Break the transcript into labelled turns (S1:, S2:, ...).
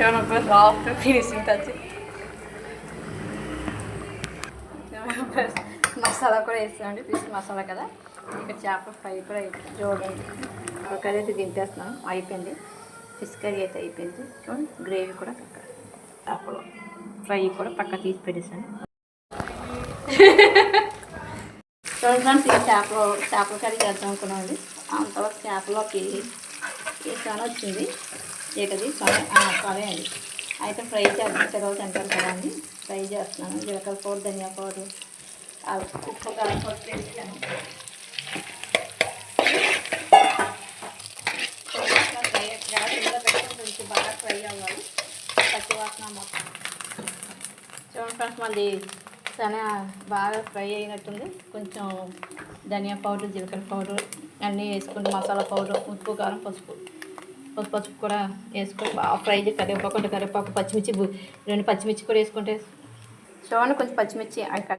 S1: చూడండి friends last finishing touch మసాలా కూడా వేస్తామండి ఫిష్ మసాలా కదా ఇక్కడ చేప ఫ్రై కూడా వేస్తాం. చూడండి ఒక కర్రీ అయితే దింపేస్తున్నాం అయిపోయింది ఫిష్ కర్రీ అయితే అయిపోయింది చూడండి గ్రేవీ కూడా పక్క అప్పుడు ఫ్రై కూడా పక్క తీసి పెట్టేసాను చూడండి ఈ చేపలు చేపల కర్రీ చేద్దాం అనుకున్నామండి అంతవరకు చేపలోకి ఈ వచ్చింది ఏంటది? సొన సొనే అండి. అయితే ఫ్రై చేస్తాను చెరవ తింటారు కదా అండి. ఫ్రై చేస్తున్నాను. జీలకర్ర పౌడర్ ధనియా పౌడర్ ఉప్పు కారం పౌడర్ వేసాను ఫ్రై గ్యాస్ కొంచెం బాగా ఫ్రై అవ్వాలి. పచ్చి వాసన మొత్తం. చూడండి ఫ్రెండ్స్ మళ్ళీ చాలా బాగా ఫ్రై అయినట్టుంది. కొంచెం ధనియా పౌడర్ జీలకర్ర పౌడర్ అన్నీ వేసుకుంటే మసాలా పౌడర్ ఉప్పు కారం పసుపు. పసుపు పసుపు కూడా వేసుకొని బాగా ఫ్రై చేసి కరివేపాకు కరివేపాకు పచ్చిమిర్చి రెండు పచ్చిమిర్చి కూడా వేసుకుంటే చూడండి కొంచెం పచ్చిమిర్చి